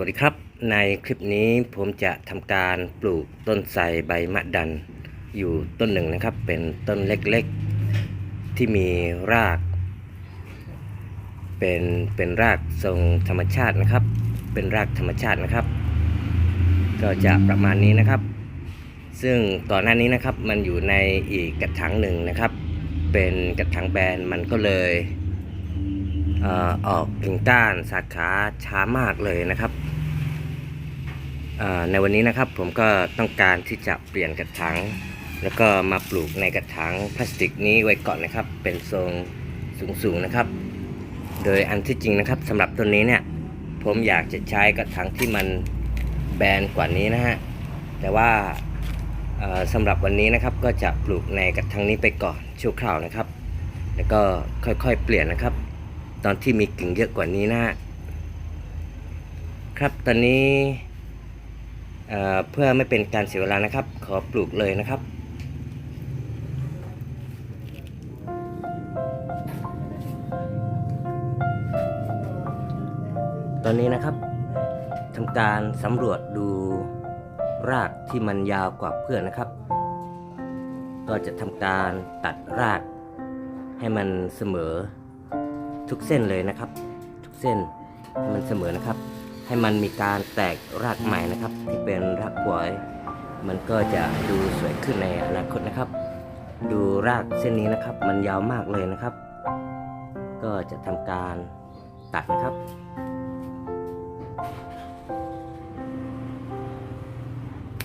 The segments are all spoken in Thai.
วัสดีครับ ในคลิปนี้ผมจะทำการปลูกต้นไทรใบมะดัน อยู่ต้นหนึ่งนะครับ เป็นต้นเล็กๆ ที่มีราก เป็นเป็นรากทรงธรรมชาตินะครับ เป็นรากธรรมชาตินะครับ ก็จะประมาณนี้นะครับ ซึ่งก่อนหน้านี้นะครับมันอยู่ในอีกกระถางหนึ่งนะครับ เป็นกระถางแบนมันก็เลยเอ่อออกกิ่งก้านสาขาช้ามากเลยนะครับ ในวันนี้นะครับผมก็ต้องการที่จะเปลี่ยนกระถางแล้วก็มาปลูกในกระถางพลาสติกนี้ไว้ก่อนนะครับ เป็นทรงสูงๆนะครับ โดยอันที่จริงนะครับสำหรับต้นนี้เนี่ยผมอยากจะใช้กระถางที่มันแบนกว่านี้นะฮะแต่ว่าสำหรับวันนี้นะครับก็จะปลูกในกระถางนี้ไปก่อนชั่วคราวนะครับ แล้วก็ค่อยๆเปลี่ยนนะครับ ตอนที่มีกิ่งเยอะกว่านี้นะฮะครับตอนนี้ เเพื่อไม่เป็นการเสียเวลานะครับ ขอปลูกเลยนะครับตอนนี้นะครับทำการสำรวจดูรากที่มันยาวกว่าเพื่อนนะครับ ก็จะทำการตัดรากให้มันเสมอทุกเส้นเลยนะครับ ทุกเส้นให้มันเสมอนะครับ ให้มันมีการแตกรากใหม่นะครับ ที่เป็นรากปล่อยมันก็จะดูสวยขึ้นในอนาคตนะครับ ดูรากเส้นนี้นะครับ มันยาวมากเลยนะครับ ก็จะทำการตัดนะครับ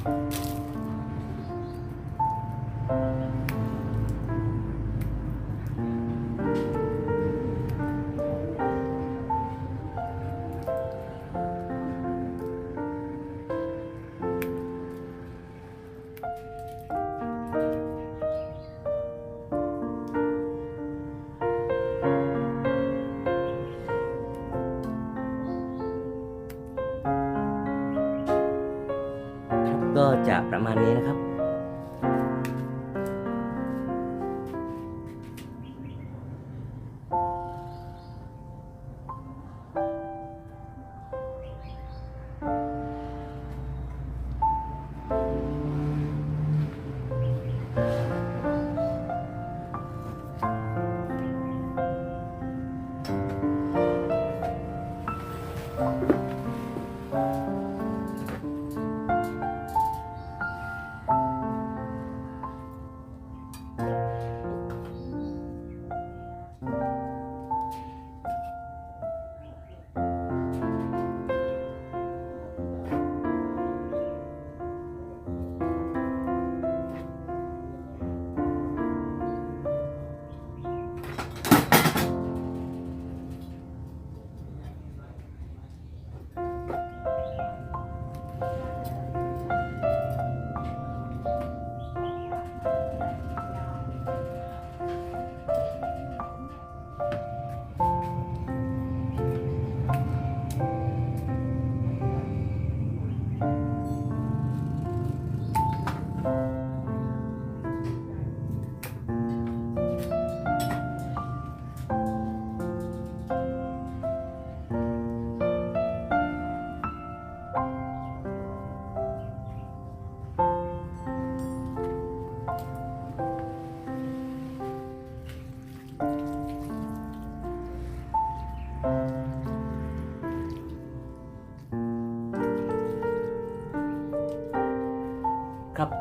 ครับ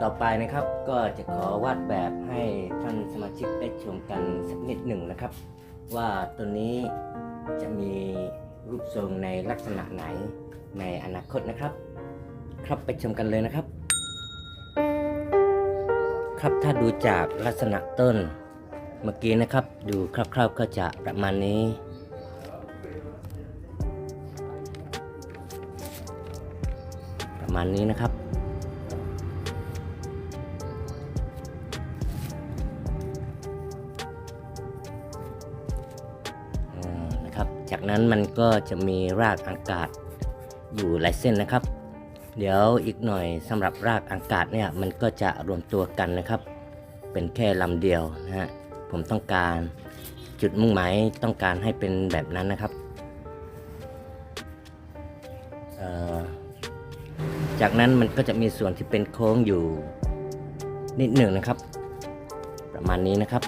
ต่อไปนะครับก็จะขอวาดแบบให้ท่านสมาชิกได้ชมกันสักนิดหนึ่งนะครับ ว่าตัวนี้จะมีรูปทรงในลักษณะไหนในอนาคตนะครับ ครับไปชมกันเลยนะครับ ครับถ้าดูจากลักษณะต้นเมื่อกี้นะครับ ดูคร่าวๆก็จะประมาณนี้ประมาณนี้นะครับ จากนั้นมันก็จะมีรากอากาศอยู่หลายเส้นนะครับ เดี๋ยวอีกหน่อยสำหรับรากอากาศเนี่ยมันก็จะรวมตัวกันนะครับ เป็นแค่ลำเดียวนะฮะผมต้องการจุดมุ่งหมายต้องการให้เป็นแบบนั้นนะครับจากนั้นมันก็จะมีส่วนที่เป็นโค้งอยู่นิดหนึ่งนะครับ ประมาณนี้นะครับ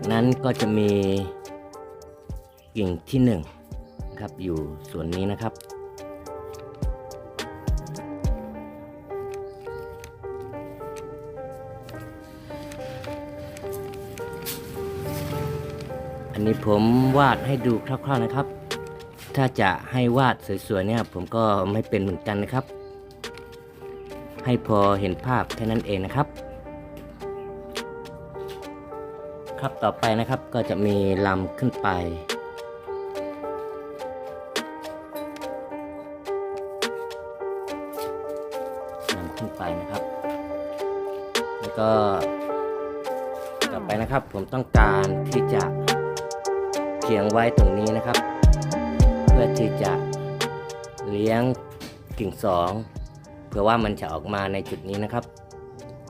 จากนั้นก็จะมีกิ่งที่หนึ่งนะครับอยู่ส่วนนี้นะครับ อันนี้ผมวาดให้ดูคร่าวๆนะครับ ถ้าจะให้วาดสวยๆเนี่ยผมก็ไม่เป็นเหมือนกันนะครับ ให้พอเห็นภาพแค่นั้นเองนะครับ ครับต่อไปนะครับก็จะมีลำขึ้นไปนำขึ้นไปนะครับ แล้วก็ต่อไปนะครับผมต้องการที่จะเขียงไว้ตรงนี้นะครับ เพื่อที่จะเลี้ยงกิ่งสองเพื่อว่ามันจะออกมาในจุดนี้นะครับ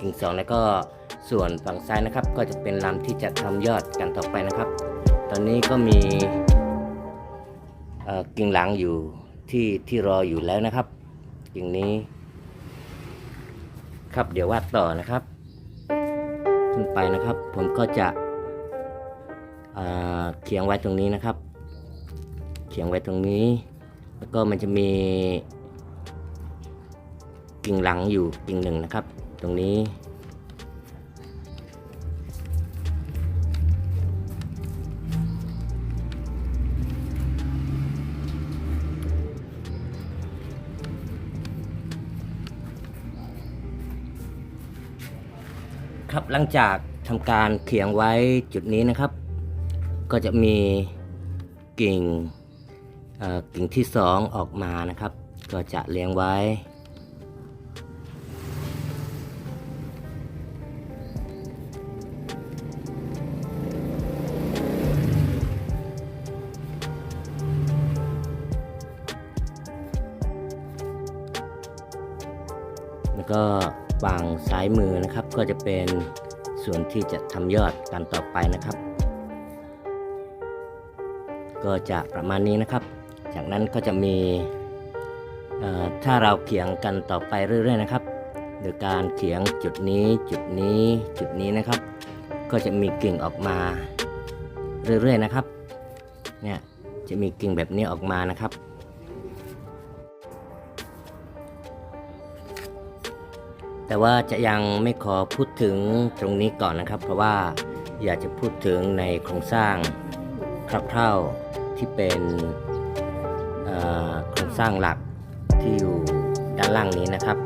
กิ่งสองแล้วก็ ส่วนฝั่งซ้ายนะครับก็จะเป็นลำที่จะทำยอดกันต่อไปนะครับ ตอนนี้ก็มีกิ่งหลังอยู่ที่ที่รออยู่แล้วนะครับกิ่งนี้ ครับเดี๋ยววาดต่อนะครับ ขึ้นไปนะครับ ผมก็จะเเขียงไว้ตรงนี้นะครับ เขียงไว้ตรงนี้ แล้วก็มันจะมีกิ่งหลังอยู่กิ่งหนึ่งนะครับ ตรงนี้ ครับ หลังจากทำการเขียงไว้จุดนี้นะครับ ก็จะมีกิ่งอ่อกิ่งที่สองออกมานะครับ ก็จะเลี้ยงไว้ ก็จะเป็นส่วนที่จะทำยอดกันต่อไปนะครับ ก็จะประมาณนี้นะครับ จากนั้นก็จะมีถ้าเราเขียงกันต่อไปเรื่อยๆนะครับ โดยการเขียงจุดนี้จุดนี้จุดนี้นะครับ ก็จะมีกิ่งออกมาเรื่อยๆนะครับเนี่ยจะมีกิ่งแบบนี้ออกมานะครับ แต่ว่าจะยังไม่ขอพูดถึงตรงนี้ก่อนนะครับ เพราะว่าอยากจะพูดถึงในโครงสร้างคร่าวๆที่เป็นโครงสร้างหลักที่อยู่ด้านล่างนี้นะครับ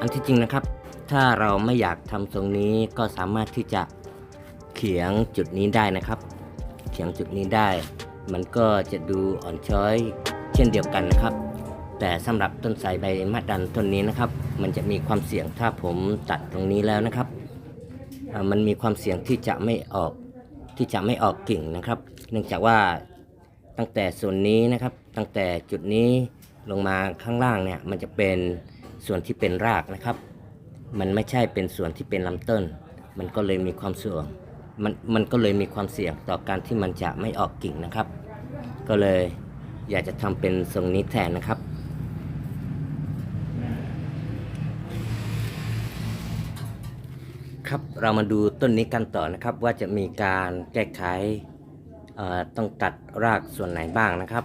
อันที่จริงนะครับ ถ้าเราไม่อยากทำตรงนี้ก็สามารถที่จะเขียงจุดนี้ได้นะครับ เขียงจุดนี้ได้ มันก็จะดูอ่อนช้อยเช่นเดียวกันนะครับ แต่สำหรับต้นไทรใบมะดันต้นนี้นะครับ มันจะมีความเสี่ยงถ้าผมตัดตรงนี้แล้วนะครับ มันมีความเสี่ยงที่จะไม่ออกที่จะไม่ออกกิ่งนะครับ เนื่องจากว่าตั้งแต่ส่วนนี้นะครับ ตั้งแต่จุดนี้ลงมาข้างล่างเนี่ยมันจะเป็นส่วนที่เป็นรากนะครับ มันไม่ใช่เป็นส่วนที่เป็นลำต้น มันก็เลยมีความเสี่ยงมันมันก็เลยมีความเสี่ยงต่อการที่มันจะไม่ออกกิ่งนะครับ ก็เลยอยากจะทำเป็นทรงนี้แทนนะครับ ครับเรามาดูต้นนี้กันต่อนะครับว่าจะมีการแก้ไขต้องตัดรากส่วนไหนบ้างนะครับ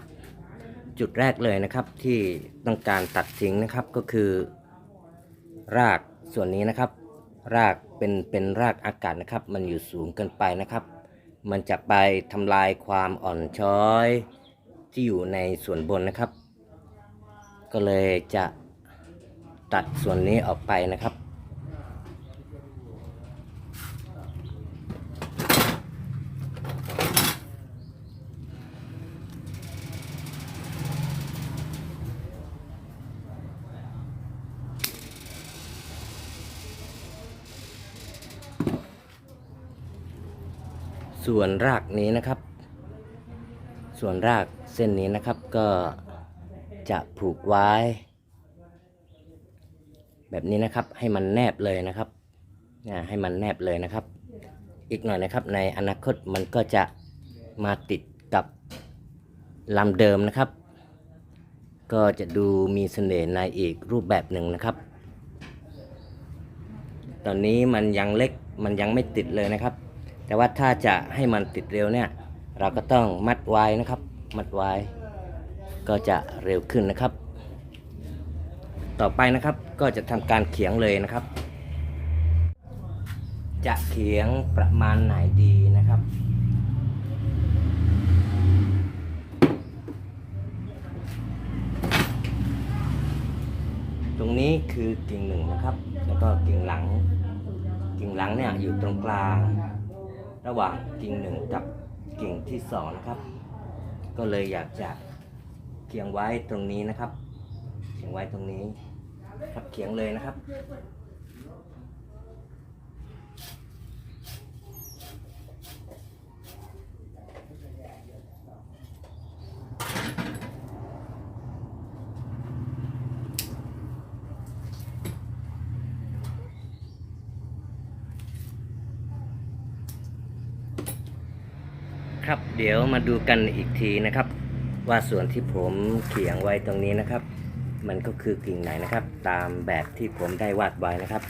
จุดแรกเลยนะครับที่ต้องการตัดทิ้งนะครับก็คือ รากส่วนนี้นะครับ รากเป็นเป็นรากอากาศนะครับ มันอยู่สูงเกินไปนะครับ มันจะไปทำลายความอ่อนช้อยที่อยู่ในส่วนบนนะครับ ก็เลยจะตัดส่วนนี้ออกไปนะครับ ส่วนรากนี้นะครับ ส่วนรากเส้นนี้นะครับก็จะผูกไว้ แบบนี้นะครับให้มันแนบเลยนะครับให้มันแนบเลยนะครับ อีกหน่อยนะครับ ในอนาคตมันก็จะมาติดกับลำเดิมนะครับ ก็จะดูมีเสน่ห์ในอีกรูปแบบหนึ่งนะครับ ตอนนี้มันยังเล็กมันยังไม่ติดเลยนะครับ แต่ว่าถ้าจะให้มันติดเร็วเนี่ย เราก็ต้องมัดไว้นะครับ มัดไว้ก็จะเร็วขึ้นนะครับ ต่อไปนะครับก็จะทำการเขียงเลยนะครับ จะเขียงประมาณไหนดีนะครับตรงนี้คือกิ่งหนึ่งนะครับ แล้วก็กิ่งหลัง กิ่งหลังเนี่ยอยู่ตรงกลาง ระหว่างกิ่งหนึ่งกับกิ่งที่สองนะครับ ก็เลยอยากจะเคียงไว้ตรงนี้นะครับ เคียงไว้ตรงนี้ครับเคียงเลยนะครับ เดี๋ยวมาดูกันอีกทีนะครับ ว่าส่วนที่ผมเขียงไว้ตรงนี้นะครับ มันก็คือกิ่งไหนนะครับ ตามแบบที่ผมได้วาดไว้นะครับ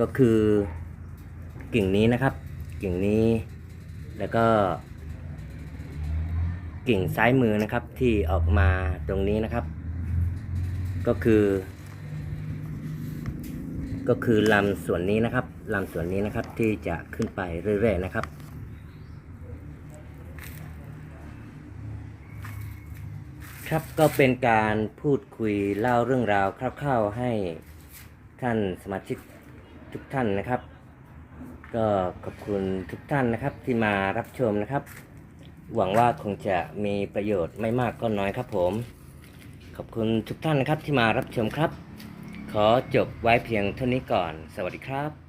ก็คือกิ่งนี้นะครับ กิ่งนี้แล้วก็ กิ่งซ้ายมือนะครับที่ออกมาตรงนี้นะครับ ก็คือ ก็คือลำส่วนนี้นะครับลำส่วนนี้นะครับที่จะขึ้นไปเรื่อยๆนะครับ ครับก็เป็นการพูดคุยเล่าเรื่องราวคร่าวๆให้ท่านสมาชิกทุกท่านนะครับ ก็ขอบคุณทุกท่านนะครับที่มารับชมนะครับ หวังว่าคงจะมีประโยชน์ไม่มากก็น้อยครับผม ขอบคุณทุกท่านนะครับที่มารับชมครับ ขอจบไว้เพียงเท่านี้ก่อน สวัสดีครับ